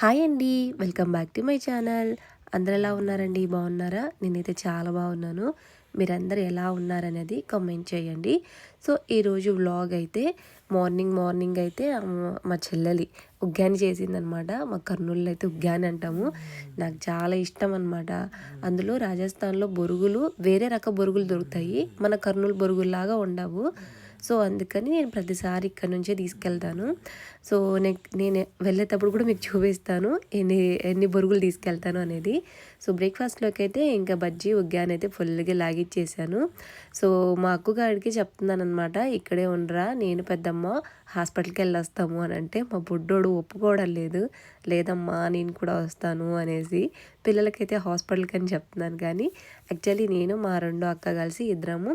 Hi అండి. Welcome back to my channel. అందరు ఎలా ఉన్నారండి? బాగున్నారా? నేనైతే చాలా బాగున్నాను. మీరందరూ ఎలా ఉన్నారనేది కామెంట్ చేయండి. సో ఈరోజు వ్లాగ్ అయితే మార్నింగ్ మార్నింగ్ అయితే మా చెల్లెలి ఉగ్గాని చేసిందనమాట. మా కర్నూలులో అయితే ఉగ్గాని అంటాము. నాకు చాలా ఇష్టం అనమాట అందులో రాజస్థాన్లో బొరుగులు వేరే రక బొరుగులు దొరుకుతాయి. మన కర్నూలు బొరుగుల్లాగా ఉండవు సో అందుకని నేను ప్రతిసారి ఇక్కడ నుంచే తీసుకెళ్తాను. సో నేను నేను వెళ్ళేటప్పుడు కూడా మీకు చూపిస్తాను ఎన్ని ఎన్ని బొరుగులు తీసుకెళ్తాను అనేది. సో బ్రేక్ఫాస్ట్లోకి అయితే ఇంకా బజ్జీ ఉగ్గాన్ అయితే ఫుల్గా లాగిచ్చేసాను. సో మా అక్కగారికి చెప్తున్నాను అనమాట ఇక్కడే ఉండరా నేను పెద్దమ్మ హాస్పిటల్కి వెళ్ళి వస్తాము అని. అంటే మా బుడ్డోడు ఒప్పుకోవడం లేదు. లేదమ్మా నేను కూడా వస్తాను అనేసి పిల్లలకైతే హాస్పిటల్కి అని చెప్తున్నాను. కానీ యాక్చువల్లీ నేను మా రెండో అక్క కలిసి ఇద్దరము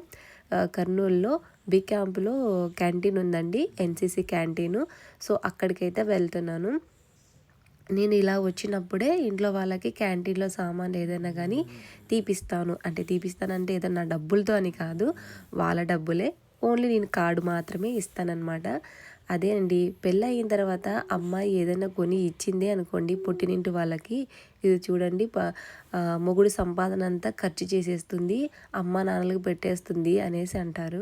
కర్నూలులో బి క్యాంపులో క్యాంటీన్ ఉందండి ఎన్సీసీ క్యాంటీను. సో అక్కడికైతే వెళ్తున్నాను. నేను ఇలా వచ్చినప్పుడే ఇంట్లో వాళ్ళకి క్యాంటీన్లో సామాన్లు ఏదైనా కానీ తీపిస్తాను. అంటే తీపిస్తానంటే ఏదైనా డబ్బులతో అని కాదు వాళ్ళ డబ్బులే. ఓన్లీ నేను కార్డు మాత్రమే ఇస్తానన్నమాట. అదే అండి పెళ్ళి అయిన తర్వాత అమ్మాయి ఏదైనా కొని ఇచ్చిందే అనుకోండి పుట్టినింటి వాళ్ళకి ఇది చూడండి ప మొగుడు సంపాదన అంతా ఖర్చు చేసేస్తుంది అమ్మ నాన్నలకు పెట్టేస్తుంది అనేసి అంటారు.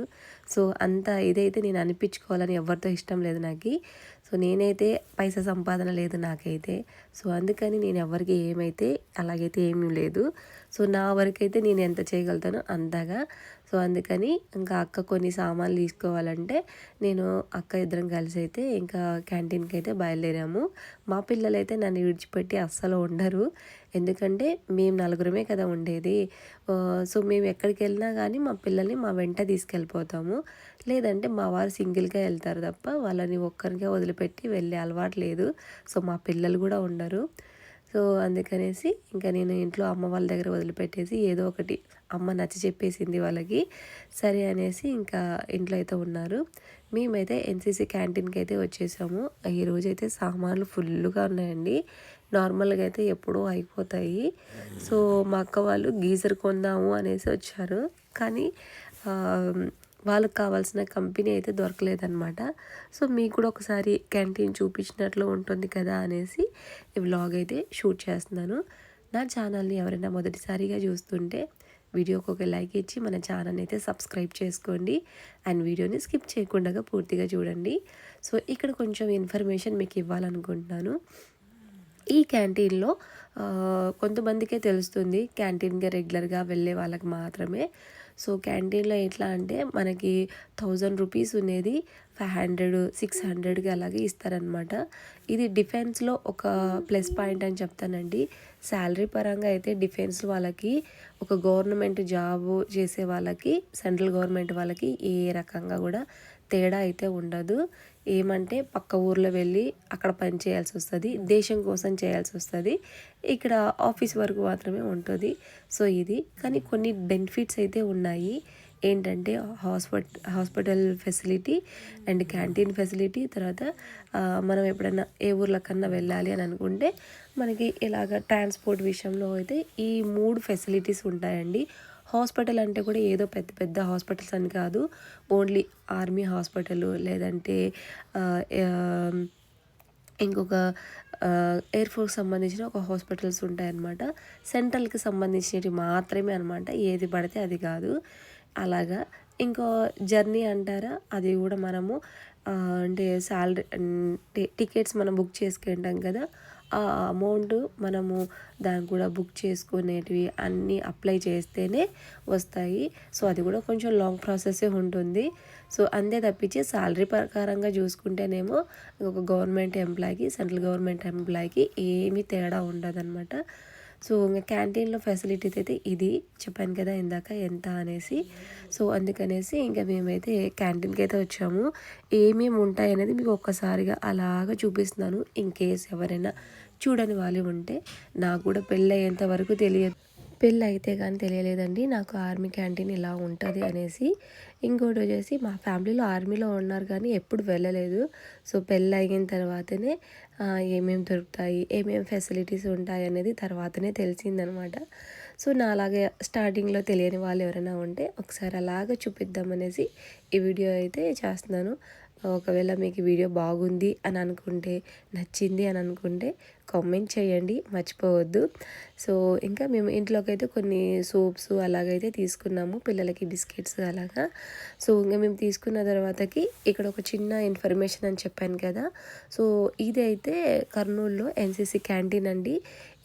సో అంత ఇదైతే నేను అనిపించుకోవాలని ఎవరితో ఇష్టం లేదు నాకు. సో నేనైతే పైసా సంపాదన లేదు నాకైతే. సో అందుకని నేను ఎవరికి ఏమైతే అలాగైతే ఏమీ లేదు. సో నా వరకైతే నేను ఎంత చేయగలుగుతానో అంతగా. సో అందుకని ఇంకా అక్క కొన్ని సామాన్లు తీసుకోవాలంటే నేను అక్క ఇద్దరం కలిసి అయితే ఇంకా క్యాంటీన్కి అయితే బయలుదేరాము. మా పిల్లలైతే నన్ను విడిచిపెట్టి అస్సలు ఉండరు. ఎందుకంటే మేము నలుగురమే కదా ఉండేది. సో మేము ఎక్కడికి వెళ్ళినా కానీ మా పిల్లల్ని మా వెంట తీసుకెళ్ళిపోతాము. లేదంటే మా వారు సింగిల్గా వెళ్తారు తప్ప వాళ్ళని ఒక్కరికే వదిలిపెట్టి వెళ్ళే అలవాటు లేదు. సో మా పిల్లలు కూడా ఉండరు. సో అందుకనేసి ఇంకా నేను ఇంట్లో అమ్మ వాళ్ళ దగ్గర వదిలిపెట్టేసి ఏదో ఒకటి అమ్మ నచ్చ చెప్పేసింది వాళ్ళకి. సరే అనేసి ఇంకా ఇంట్లో అయితే ఉన్నారు. మేమైతే ఎన్సీసీ క్యాంటీన్కి అయితే వచ్చేసాము. ఈ సామాన్లు ఫుల్గా ఉన్నాయండి. నార్మల్గా అయితే ఎప్పుడూ అయిపోతాయి. సో మా అక్క వాళ్ళు గీజర్ కొందాము అనేసి వచ్చారు. కానీ వాళ్ళకి కావాల్సిన కంపెనీ అయితే దొరకలేదన్నమాట. సో మీకు కూడా ఒకసారి క్యాంటీన్ చూపించినట్లు ఉంటుంది కదా అనేసి ఈ వ్లాగ్ అయితే షూట్ చేస్తున్నాను. నా ఛానల్ని ఎవరైనా మొదటిసారిగా చూస్తుంటే వీడియోకి ఒక లైక్ ఇచ్చి మన ఛానల్ని అయితే సబ్స్క్రైబ్ చేసుకోండి. అండ్ వీడియోని స్కిప్ చేయకుండా పూర్తిగా చూడండి. సో ఇక్కడ కొంచెం ఇన్ఫర్మేషన్ మీకు ఇవ్వాలనుకుంటున్నాను. ఈ క్యాంటీన్లో కొంతమందికే తెలుస్తుంది క్యాంటీన్కి రెగ్యులర్గా వెళ్ళే వాళ్ళకి మాత్రమే. సో క్యాంటీన్లో ఎట్లా అంటే మనకి థౌజండ్ రూపీస్ ఉండేది ఫైవ్ హండ్రెడ్ సిక్స్ హండ్రెడ్కి అలాగే ఇస్తారనమాట ఇది డిఫెన్స్లో ఒక ప్లస్ పాయింట్ అని చెప్తానండి. శాలరీ పరంగా అయితే డిఫెన్స్ వాళ్ళకి ఒక గవర్నమెంట్ జాబ్ చేసే వాళ్ళకి సెంట్రల్ గవర్నమెంట్ వాళ్ళకి ఏ రకంగా కూడా తేడా అయితే ఉండదు. ఏమంటే పక్క ఊర్లో వెళ్ళి అక్కడ పని చేయాల్సి వస్తుంది. దేశం కోసం చేయాల్సి వస్తుంది. ఇక్కడ ఆఫీస్ వరకు మాత్రమే ఉంటుంది. సో ఇది. కానీ కొన్ని బెనిఫిట్స్ అయితే ఉన్నాయి. ఏంటంటే హాస్పిట hospital facility and canteen facility. తర్వాత మనం ఎప్పుడైనా ఏ ఊర్లకన్నా వెళ్ళాలి అని అనుకుంటే మనకి ఇలాగ ట్రాన్స్పోర్ట్ విషయంలో అయితే ఈ మూడు ఫెసిలిటీస్ ఉంటాయండి. హాస్పిటల్ అంటే కూడా ఏదో పెద్ద పెద్ద హాస్పిటల్స్ అని కాదు. ఓన్లీ ఆర్మీ హాస్పిటల్ లేదంటే ఇంకొక ఎయిర్ ఫోర్స్ సంబంధించిన ఒక హాస్పిటల్స్ ఉంటాయన్నమాట. సెంట్రల్కి సంబంధించినవి మాత్రమే అనమాట ఏది పడితే అది కాదు. అలాగా. ఇంకో జర్నీ అంటారా? అది కూడా మనము అంటే శాలరీ టికెట్స్ మనం బుక్ చేసుకుంటాం కదా ఆ అమౌంట్ మనము దాన్ని కూడా బుక్ చేసుకునేటివి అన్నీ అప్లై చేస్తేనే వస్తాయి. సో అది కూడా కొంచెం లాంగ్ ప్రాసెసే ఉంటుంది. సో అంతే తప్పించి శాలరీ ప్రకారంగా చూసుకుంటేనేమో ఒక గవర్నమెంట్ ఎంప్లాయీకి సెంట్రల్ గవర్నమెంట్ ఎంప్లాయీకి ఏమీ తేడా ఉండదన్నమాట. సో ఇంకా క్యాంటీన్లో ఫెసిలిటీస్ అయితే ఇది చెప్పాను కదా ఇందాక ఎంత అనేసి. సో అందుకనేసి ఇంకా మేమైతే క్యాంటీన్కి అయితే వచ్చాము. ఏమేమి ఉంటాయి అనేది మీకు ఒక్కసారిగా అలాగా చూపిస్తున్నాను. ఇన్ కేస్ ఎవరైనా చూడని వాళ్ళు ఉంటే నాకు కూడా పెళ్ళి అయ్యేంత వరకు తెలియదు. పెళ్ళి అయితే కానీ తెలియలేదండి. నాకు ఆర్మీ క్యాంటీన్ ఇలా ఉంటుంది అనేసి ఇంకోటి వచ్చేసి మా ఫ్యామిలీలో ఆర్మీలో ఉన్నారు కానీ ఎప్పుడు వెళ్ళలేదు. సో పెళ్ళి అయిన తర్వాతనే ఏమేమి దొరుకుతాయి ఏమేమి ఫెసిలిటీస్ ఉంటాయి అనేది తర్వాతనే తెలిసిందనమాట. సో నా అలాగే స్టార్టింగ్లో తెలియని వాళ్ళు ఎవరైనా ఉంటే ఒకసారి అలాగ చూపిద్దామనేసి ఈ వీడియో అయితే చేస్తున్నాను. ఒకవేళ మీకు వీడియో బాగుంది అని అనుకుంటే నచ్చింది అని అనుకుంటే కామెంట్ చేయండి మర్చిపోవద్దు. సో ఇంకా మేము ఇంట్లోకి అయితే కొన్ని సోప్స్ అలాగైతే తీసుకున్నాము పిల్లలకి బిస్కెట్స్ అలాగా. సో ఇంకా మేము తీసుకున్న తర్వాతకి ఇక్కడ ఒక చిన్న ఇన్ఫర్మేషన్ అని చెప్పాను కదా. సో ఇది అయితే కర్నూలులో ఎన్సీసీ క్యాంటీన్ అండి.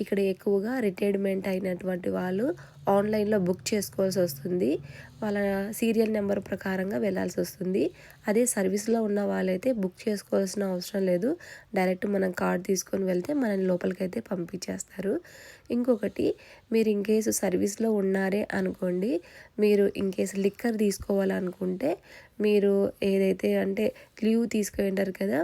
ఇక్కడ ఎక్కువగా రిటైర్మెంట్ అయినటువంటి వాళ్ళు ఆన్లైన్లో బుక్ చేసుకోవాల్సి వస్తుంది. వాళ్ళ సీరియల్ నెంబర్ ప్రకారంగా వెళ్ళాల్సి వస్తుంది. అదే సర్వీస్లో ఉన్న వాళ్ళైతే బుక్ చేసుకోవాల్సిన అవసరం లేదు. డైరెక్ట్ మనం కార్డ్ తీసుకొని వెళ్తే మన లోపలికి అయితే పంపించేస్తారు. ఇంకొకటి మీరు ఇన్ కేసు సర్వీస్లో ఉన్నారే అనుకోండి మీరు ఇన్ కేసు లిక్కర్ తీసుకోవాలనుకుంటే మీరు ఏదైతే అంటే లీవ్ తీసుకుంటారు కదా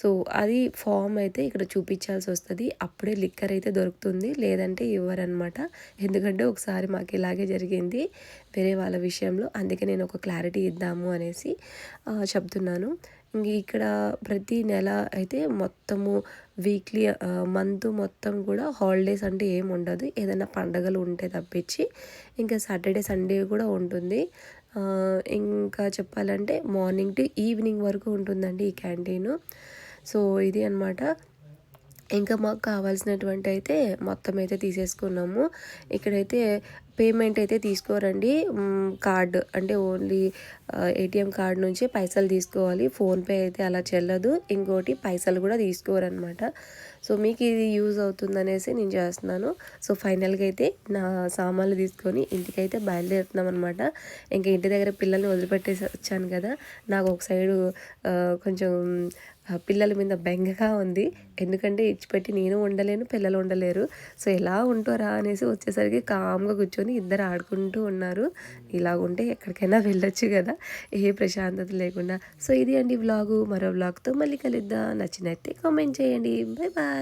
సో అది ఫామ్ అయితే ఇక్కడ చూపించాల్సి వస్తుంది. అప్పుడే లిక్కర్ అయితే దొరుకుతుంది. లేదంటే ఇవ్వరనమాట. ఎందుకంటే ఒకసారి మాకు ఇలాగే జరిగింది వేరే వాళ్ళ విషయంలో. అందుకే నేను ఒక క్లారిటీ ఇద్దాము అనేసి చెప్తున్నాను. ఇక్కడ ప్రతి నెల అయితే మొత్తము వీక్లీ మంత్ మొత్తం కూడా హాలిడేస్ అంటే ఏమి ఉండదు. ఏదైనా పండగలు ఉంటే తప్పించి ఇంకా సాటర్డే సండే కూడా ఉంటుంది. ఇంకా చెప్పాలంటే మార్నింగ్ టు ఈవినింగ్ వరకు ఉంటుందండి ఈ క్యాంటీన్ సో ఇది అనమాట ఇంకా మాకు కావాల్సినటువంటి అయితే మొత్తం అయితే తీసేసుకున్నాము. ఇక్కడైతే పేమెంట్ అయితే తీసుకోరండి. కార్డ్ అంటే ఓన్లీ ఏటీఎం కార్డ్ నుంచి పైసలు తీసుకోవాలి. ఫోన్పే అయితే అలా చెల్లదు. ఇంకోటి పైసలు కూడా తీసుకోరనమాట సో మీకు ఇది యూజ్ అవుతుంది అనేసి నేను చేస్తున్నాను. సో ఫైనల్గా అయితే నా సామాన్లు తీసుకొని ఇంటికైతే బయలుదేరుతున్నాం అనమాట ఇంకా ఇంటి దగ్గర పిల్లల్ని వదిలిపెట్టేసి వచ్చాను కదా. నాకు ఒక సైడు కొంచెం పిల్లల మీద బెంగగా ఉంది. ఎందుకంటే ఇచ్చిపెట్టి నేను ఉండలేను పిల్లలు ఉండలేరు సో ఎలా ఉంటారా అనేసి వచ్చేసరికి కామ్గా కూర్చొని ఇద్దరు ఆడుకుంటూ ఉన్నారు. ఇలా ఉంటే ఎక్కడికైనా వెళ్ళొచ్చు కదా. ఏ ప్రశాంతత లేకుండా. సో ఇది అండి వ్లాగు. మరో వ్లాగ్తో మళ్ళీ కలుద్దాం. నచ్చినట్టే కామెంట్ చేయండి. Bye bye.